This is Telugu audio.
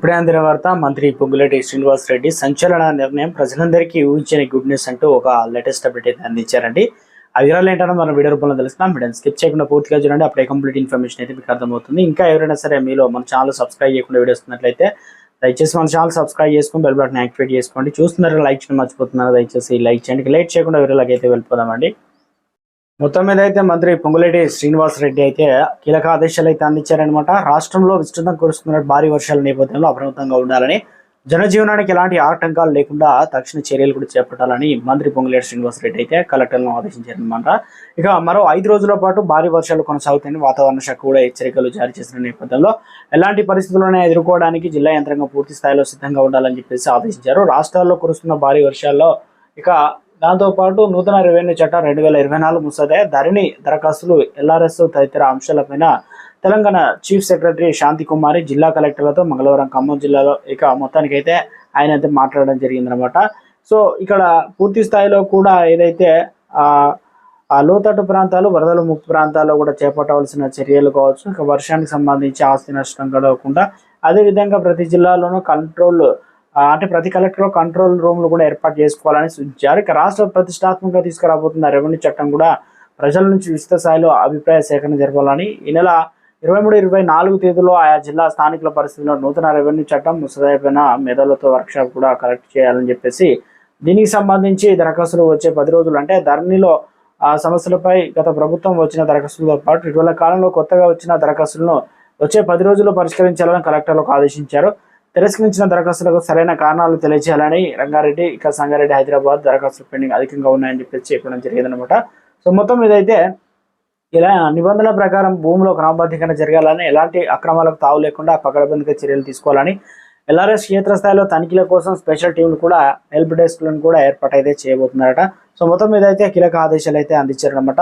ఇప్పుడే అందిన వార్త మంత్రి పొంగులేటి శ్రీనివాస్ రెడ్డి సంచలన నిర్ణయం ప్రజలందరికీ ఊహించని గుడ్ న్యూస్ అంటూ ఒక లేటెస్ట్ అప్డేట్ అయితే అందించారండి. ఆ వివరాలు ఏంటంటే మనం వీడియో రూపంలో తెలుసుకున్నాం వీడియో స్కిప్ చేయకుండా పూర్తిగా చూడండి. అప్పుడే కంప్లీట్ ఇన్ఫర్మేషన్ అయితే మీకు అర్థమవుతుంది. ఇంకా ఎవరైనా సరే మీలో మన ఛానల్ సబ్స్క్రైబ్ చేయకుండా వీడియో వస్తున్నట్లయితే దయచేసి మన ఛానల్ సబ్స్క్రైబ్ చేసుకుని బెల్ బటన్ యాక్టివేట్ చేసుకోండి. చూస్తున్నారు లైక్ చేయడం మర్చిపోతున్నారు. దయచేసి లైక్ చేయండి. లైక్ చేయకుండా వీడియోలోకి అయితే వెళ్ళిపోదామండి. మొత్తం మీద అయితే మంత్రి పొంగులేటి శ్రీనివాస్ రెడ్డి అయితే కీలక ఆదేశాలు అయితే అందించారనమాట రాష్ట్రంలో విస్తృతం కురుస్తున్న భారీ వర్షాల నేపథ్యంలో అప్రమత్తంగా ఉండాలని జనజీవనానికి ఎలాంటి ఆటంకాలు లేకుండా తక్షణ చర్యలు కూడా చేపట్టాలని మంత్రి పొంగులేటి శ్రీనివాస్ రెడ్డి అయితే కలెక్టర్లను ఆదేశించారనమాట ఇక మరో ఐదు రోజుల పాటు భారీ వర్షాలు కొనసాగుతాయని వాతావరణ శాఖ కూడా హెచ్చరికలు జారీ చేసిన నేపథ్యంలో ఎలాంటి పరిస్థితులను ఎదుర్కోవడానికి జిల్లా యంత్రాంగం పూర్తి స్థాయిలో సిద్ధంగా ఉండాలని చెప్పేసి ఆదేశించారు. రాష్ట్రాల్లో కురుస్తున్న భారీ వర్షాల్లో ఇక దాంతోపాటు నూతన రెవెన్యూ చట్టం రెండు వేల ఇరవై నాలుగు ముసాదే ధరణి దరఖాస్తులు ఎల్ఆర్ఎస్ తదితర అంశాలపైన తెలంగాణ చీఫ్ సెక్రటరీ శాంతి కుమారి జిల్లా కలెక్టర్లతో మంగళవారం ఖమ్మం జిల్లాలో ఇక మొత్తానికైతే ఆయన అయితే మాట్లాడడం జరిగిందనమాట సో ఇక్కడ పూర్తి స్థాయిలో కూడా ఏదైతే ఆ లోతట్టు ప్రాంతాలు వరదల ముప్పు ప్రాంతాల్లో కూడా చేపట్టవలసిన చర్యలు కావచ్చు. ఇక వర్షానికి సంబంధించి ఆస్తి నష్టం కలగకుండా అదేవిధంగా ప్రతి జిల్లాలోనూ కంట్రోల్ అంటే ప్రతి కలెక్టర్ కంట్రోల్ రూమ్లు కూడా ఏర్పాటు చేసుకోవాలని సూచించారు. ఇక రాష్ట్ర ప్రతిష్టాత్మకంగా తీసుకురాబోతున్న రెవెన్యూ చట్టం కూడా ప్రజల నుంచి విస్తృత స్థాయిలో అభిప్రాయ సేకరణ జరపాలని ఈ నెల ఇరవై మూడు ఇరవై నాలుగు తేదీలో ఆయా జిల్లా స్థానికుల పరిస్థితుల్లో నూతన రెవెన్యూ చట్టం ముసదైపోయిన మెదలతో వర్క్షాప్ కూడా కలెక్ట్ చేయాలని చెప్పేసి దీనికి సంబంధించి దరఖాస్తులు వచ్చే పది రోజులు అంటే ధరణిలో ఆ సమస్యలపై గత ప్రభుత్వం వచ్చిన దరఖాస్తులతో పాటు ఇటీవల కాలంలో కొత్తగా వచ్చిన దరఖాస్తులను వచ్చే పది రోజుల్లో పరిష్కరించాలని కలెక్టర్లకు ఆదేశించారు. తిరస్కరించిన దరఖాస్తులకు సరైన కారణాలు తెలియజేయాలని రంగారెడ్డి ఇక సంగారెడ్డి హైదరాబాద్ దరఖాస్తులు పెండింగ్ అధికంగా ఉన్నాయని చెప్పేసి చెప్పడం జరిగిందనమాట సో మొత్తం ఇదైతే ఇలా నిబంధనల ప్రకారం భూమిలో క్రమబద్ధీకరణ జరగాలని ఎలాంటి అక్రమాలకు తావు లేకుండా పకడ్బందీగా చర్యలు తీసుకోవాలని ఎల్ఆర్ఎస్ క్షేత్రస్థాయిలో తనిఖీల కోసం స్పెషల్ టీంలు కూడా హెల్ప్ డెస్క్లను కూడా ఏర్పాటు అయితే చేయబోతున్నారట. సో మొత్తం మీద అయితే కీలక ఆదేశాలు అయితే అందించారనమాట